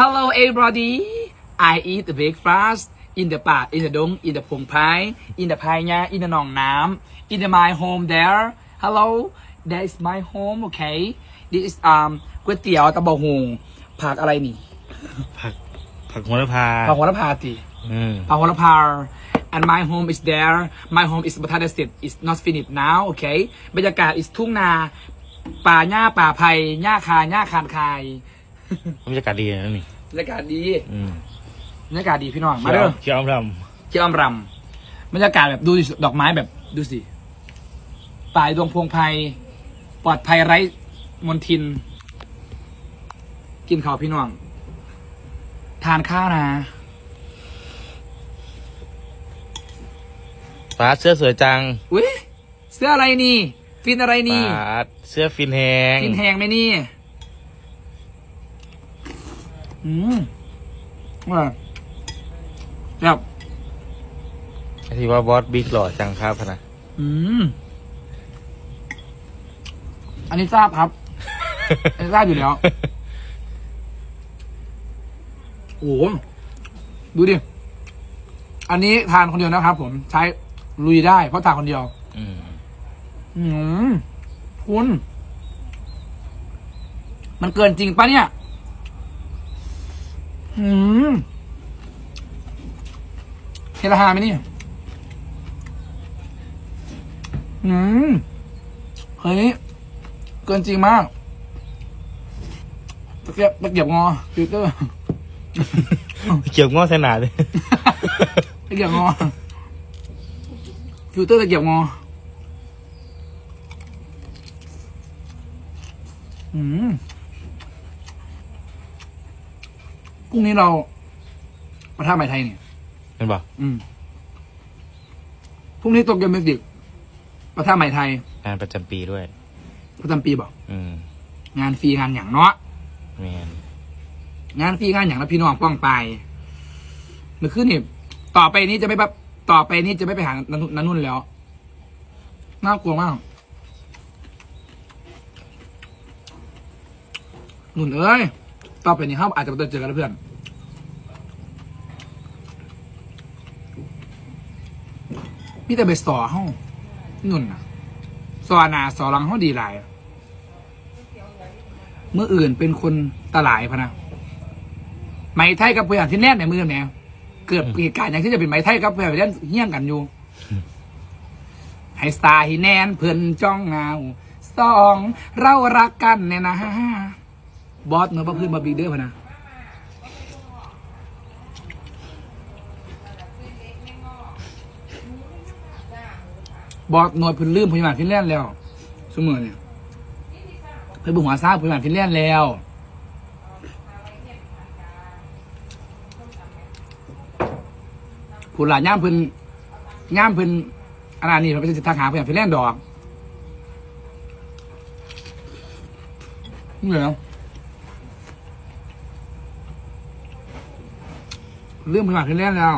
Hello everybody I eat the breakfast in the ป่า in the ดง in the พงไพร in the พายา in the หนองน้ำ in the my home there Hello that is my home okay this is um ก๋วยเตี๋ยวตะบะฮงผักอะไรนี่ผักผักโหระพาผักโหระพาติอืมผักโหระพา and my home is there my home is บัตาสติด is not finished now okay บรรยากาศ is ทุ่งนา ป่าหญ้าป่าไผ่หญ้าคาหญ้าคานคาย บรรยากาศดีนะนี่บรรยากาศดีอืมบรรยากาศดีพี่น้องมาเด้อเคี้ยวอมรเที่ยวอำรำบรรยากาศแบบดูสิดอกไม้แบบดูสิป่ายดวงพวงไพรปลอดภัยไร้มลทิน กินข้าวพี่น้อง ทานข้าวนะำฟ้าเสื้อสวยจังอุ้ยเสื้ออะไรนี่ ฟินอะไรนี่ ฟ้าเสื้อฟินแฮงฟินแหงไหมนี่ อืมว่าแบบที่ว่าบอสบิ๊กหล่อจังครับพะนะอืม อันนี้ทราบครับ อันนี้ทราบอยู่แล้ว โอ้โหดูดิ อันนี้ทานคนเดียวนะครับผม ใช้ลุยได้ เพราะทานคนเดียว อืมอืมคุณ มันเกินจริงปะเนี่ย อืมเฮลาฮาไหมเนี่ยอืม เฮ้ย เกินจริงมาก ตะเกียบตะเกียบงอฟิลเตอร์เกี่ยวง้อเสนาเลย ตะเกียบงอฟิลเตอร์ตะเกียบงอ อืม พรุ่งนี้เราประท่าใหม่ไทยเนี่ย เห็นปะอืมพรุ่งนี้ตกเย็นมิวสิกประท่าใหม่ไทย งานประจำปีด้วย ประจำปีบอก อืมงานฟรีงานอย่างเนาะ แมนงานฟรีงานอย่างแล้วพี่น้องป้องไปเมื่อคืนนี่ต่อไปนี้จะไม่แบบต่อไปนี้จะไม่ไปหานันนุนนันนุ่นแล้ว น่ากลัวมาก นุ่นเอ้ย ต่อไปนี้ครับอาจจะมาเจอกันแล้วเพื่อน มีแต่ไปสอห้องนุ่นนะสอหนาสอหลังห้องดีหลาย เมื่ออื่นเป็นคนตลายพะนะไหมไทยกับเพื่อนที่แน่นในมือเนี่ยเกิดเหตุการณ์อย่างที่จะเป็นไหมไทยกับเพื่อนเล่นเฮี้ยงกันอยู่ให้สายแนนเพื่อนจ้องเงาสองเรารักกันเนี่ยนะ บอสเมื่อเพื่อนมาบีเด้อพะนะบอสหน่วยพื้นลืมพยาบาลฟินแลนด์แล้วเสมอเนี่ยเพิ่นบุหัวซ่าพิ่นมาฟินแลนด์แล้วผู้หลานย่ามพิ่นย่ามพิ่นอันนั้เราไปสิทักหาเพิ่นฟินแลนด์ดอกนี่เหรอเรื่องเพิ่นมาฟินแลนด์แล้ว